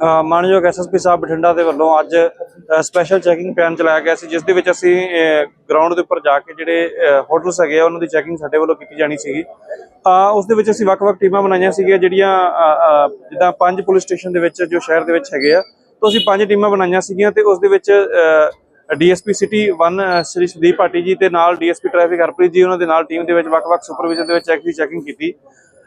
ਅ, ਮਾਨਯੋਗ ਐਸਐਸਪੀ ਸਾਹਿਬ ਬਠਿੰਡਾ ਦੇ ਵੱਲੋਂ ਅੱਜ ਸਪੈਸ਼ਲ ਚੈਕਿੰਗ ਪੈਨ ਚਲਾਇਆ ਗਿਆ ਸੀ ਜਿਸ ਦੇ ਵਿੱਚ ਅਸੀਂ ਗਰਾਊਂਡ ਦੇ ਉੱਪਰ ਜਾ ਕੇ ਜਿਹੜੇ ਹੋਟਲਸ ਹੈਗੇ ਆ ਉਹਨਾਂ ਦੀ ਚੈਕਿੰਗ ਸਾਡੇ ਵੱਲੋਂ ਕੀਤੀ ਜਾਣੀ ਸੀਗੀ। ਉਸ ਦੇ ਵਿੱਚ ਅਸੀਂ ਵੱਖ-ਵੱਖ ਟੀਮਾਂ ਬਣਾਈਆਂ ਸੀਗੀਆਂ ਜਿਹੜੀਆਂ ਜਿੱਦਾਂ ਪੰਜ ਪੁਲਿਸ ਸਟੇਸ਼ਨ ਦੇ ਵਿੱਚ ਜੋ ਸ਼ਹਿਰ ਦੇ ਵਿੱਚ ਹੈਗੇ ਆ ਤੋਂ ਅਸੀਂ ਪੰਜ ਟੀਮਾਂ ਬਣਾਈਆਂ ਸੀਗੀਆਂ ਤੇ ਉਸ ਦੇ ਵਿੱਚ ਡੀਐਸਪੀ ਸਿਟੀ 1 ਸ੍ਰੀ ਸੁਦੀਪ ਭਾਟੀ ਜੀ ਤੇ ਨਾਲ ਡੀਐਸਪੀ ਟ੍ਰੈਫਿਕ ਹਰਪ੍ਰੀਤ ਜੀ ਉਹਨਾਂ ਦੇ ਨਾਲ ਟੀਮ ਦੇ ਵਿੱਚ ਵੱਖ-ਵੱਖ ਸੁਪਰਵਿਜ਼ਨ ਦੇ ਵਿੱਚ ਚੈੱਕ ਦੀ ਚੈਕਿੰਗ ਕੀਤੀ।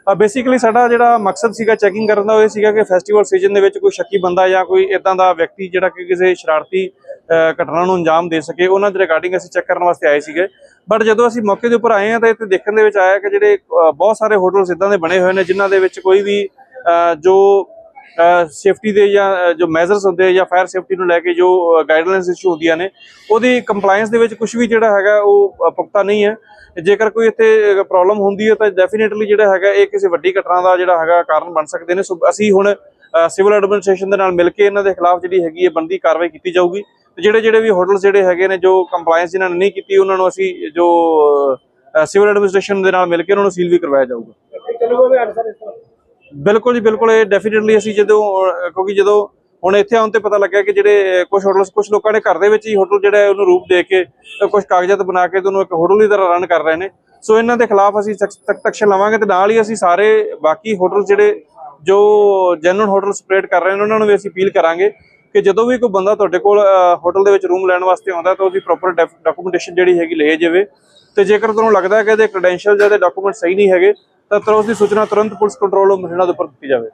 ਬੇਸਿਕਲੀ ਸਾਡਾ ਜਿਹੜਾ ਮਕਸਦ ਸੀਗਾ ਚੈਕਿੰਗ ਕਰਨ ਦਾ ਉਹ ਇਹ ਸੀਗਾ ਕਿ ਫੈਸਟੀਵਲ ਸੀਜ਼ਨ ਦੇ ਵਿੱਚ ਕੋਈ ਸ਼ੱਕੀ ਬੰਦਾ ਜਾਂ ਕੋਈ ਇਦਾਂ ਦਾ ਵਿਅਕਤੀ ਜਿਹੜਾ ਕਿ ਕਿਸੇ ਸ਼ਰਾਰਤੀ ਘਟਨਾ ਨੂੰ ਅੰਜਾਮ ਦੇ ਸਕੇ, ਉਹਨਾਂ ਦੇ ਰਿਗਾਰਡਿੰਗ ਅਸੀਂ ਚੈੱਕ ਕਰਨ ਵਾਸਤੇ ਆਏ ਸੀਗੇ। ਬਟ ਜਦੋਂ ਅਸੀਂ ਮੌਕੇ ਦੇ ਉੱਪਰ ਆਏ ਹਾਂ ਤਾਂ ਇੱਥੇ ਦੇਖਣ ਦੇ ਵਿੱਚ ਆਇਆ ਕਿ ਜਿਹੜੇ ਬਹੁਤ ਸਾਰੇ ਹੋਟਲਸ ਇਦਾਂ ਦੇ ਬਣੇ ਹੋਏ ਨੇ ਜਿਨ੍ਹਾਂ ਦੇ ਵਿੱਚ ਕੋਈ ਵੀ ਜੋ ਸੇਫਟੀ ਦੇ ਜਾਂ ਜੋ ਮੈਜ਼ਰਸ ਹੁੰਦੇ ਆ ਜਾਂ ਫਾਇਰ ਸੇਫਟੀ ਨੂੰ ਲੈ ਕੇ ਜੋ ਗਾਈਡਲਾਈਨਸ ਇਸ਼ੂ ਹੁੰਦੀਆਂ ਨੇ, ਉਹਦੀ ਕੰਪਲਾਈਂਸ ਦੇ ਵਿੱਚ ਕੁਝ ਵੀ ਜਿਹੜਾ ਹੈਗਾ, ਉਹ ਪੁਖਤਾ ਨਹੀਂ ਹੈ। ਜੇਕਰ ਕੋਈ ਇੱਥੇ ਪ੍ਰੋਬਲਮ ਹੁੰਦੀ ਹੈ ਤਾਂ ਡੈਫੀਨਿਟਲੀ ਜਿਹੜਾ ਹੈਗਾ, ਇਹ ਕਿਸੇ ਵੱਡੀ ਘਟਨਾ ਦਾ ਜਿਹੜਾ ਹੈਗਾ ਕਾਰਨ ਬਣ ਸਕਦੇ ਨੇ। ਸੋ, ਅਸੀਂ ਹੁਣ ਸਿਵਲ ਐਡਮਿਨਿਸਟ੍ਰੇਸ਼ਨ ਦੇ ਨਾਲ ਮਿਲ ਕੇ ਇਹਨਾਂ ਦੇ ਖਿਲਾਫ ਜਿਹੜੀ ਹੈਗੀ ਹੈ ਬੰਦੀ ਕਾਰਵਾਈ ਕੀਤੀ ਜਾਊਗੀ। ਤੇ ਜਿਹੜੇ ਜਿਹੜੇ ਵੀ ਹੋਟਲਸ ਜਿਹੜੇ ਹੈਗੇ ਨੇ, ਜੋ ਕੰਪਲਾਈਂਸ ਜਿਨ੍ਹਾਂ ਨੇ ਨਹੀਂ ਕੀਤੀ, ਉਹਨਾਂ ਨੂੰ ਅਸੀਂ ਜੋ ਸਿਵਲ ਐਡਮਿਨਿਸਟ੍ਰੇਸ਼ਨ ਦੇ ਨਾਲ ਮਿਲ ਕੇ ਉਹਨਾਂ ਨੂੰ ਸੀਲ ਵੀ ਕਰਵਾਇਆ ਜਾਊਗਾ। ਬਿਲਕੁਲ ਜੀ, ਬਿਲਕੁਲ, ਇਹ ਡੈਫੀਨਿਟਲੀ ਅਸੀਂ ਜਦੋਂ ਕਿਉਂਕਿ ਜਦੋਂ ਹੁਣ ਇੱਥੇ ਆਉਣ ਤੇ ਪਤਾ ਲੱਗਿਆ ਕਿ ਜਿਹੜੇ ਕੁਝ ਹੋਟਲਸ ਕੁਝ ਲੋਕਾਂ ਨੇ ਘਰ ਦੇ ਵਿੱਚ ਹੀ ਹੋਟਲ ਜਿਹੜਾ ਉਹਨੂੰ ਰੂਪ ਦੇ ਕੇ ਕੁਝ ਕਾਗਜ਼ਾਤ ਬਣਾ ਕੇ ਤੇ ਉਹਨੂੰ ਇੱਕ ਹੋਟਲ ਦੀ ਤਰ੍ਹਾਂ ਰਨ ਕਰ ਰਹੇ ਨੇ। ਸੋ ਇਹਨਾਂ ਦੇ ਖਿਲਾਫ ਅਸੀਂ ਸਖਤ ਐਕਸ਼ਨ ਲਵਾਂਗੇ ਤੇ ਨਾਲ ਹੀ ਅਸੀਂ ਸਾਰੇ ਬਾਕੀ ਹੋਟਲ ਜਿਹੜੇ ਜੋ ਜੈਨੂਨ ਹੋਟਲ ਸਪਰੇਡ ਕਰ ਰਹੇ ਨੇ, ਉਹਨਾਂ ਨੂੰ ਵੀ ਅਸੀਂ ਅਪੀਲ ਕਰਾਂਗੇ ਕਿ ਜਦੋਂ ਵੀ ਕੋਈ ਬੰਦਾ ਤੁਹਾਡੇ ਕੋਲ ਹੋਟਲ ਦੇ ਵਿੱਚ ਰੂਮ ਲੈਣ ਵਾਸਤੇ ਆਉਂਦਾ ਤਾਂ ਉਹਦੀ ਪ੍ਰੋਪਰ ਡਾਕੂਮੈਂਟੇਸ਼ਨ ਜਿਹੜੀ ਹੈਗੀ ਲੈ ਜਾਵੇ। ਤੇ ਜੇਕਰ ਤੁਹਾਨੂੰ ਲੱਗਦਾ ਹੈ ਕਿ ਇਹਦੇ ਕ੍ਰੈਡੈਂਸ਼ੀਅਲ ਜਾਂ ਇਹਦੇ ਡਾਕੂਮੈਂਟ ਸਹੀ ਨਹੀਂ ਹੈਗੇ ਤਾਂ ਤੁਰੰਤ ਉਸ ਦੀ ਸੂਚਨਾ ਤੁਰੰਤ ਪੁਲਿਸ ਕੰਟਰੋਲ ਰੂਮ ਬਠਿੰਡਾ ਦੇ ਉੱਪਰ ਦਿੱਤੀ ਜਾਵੇ।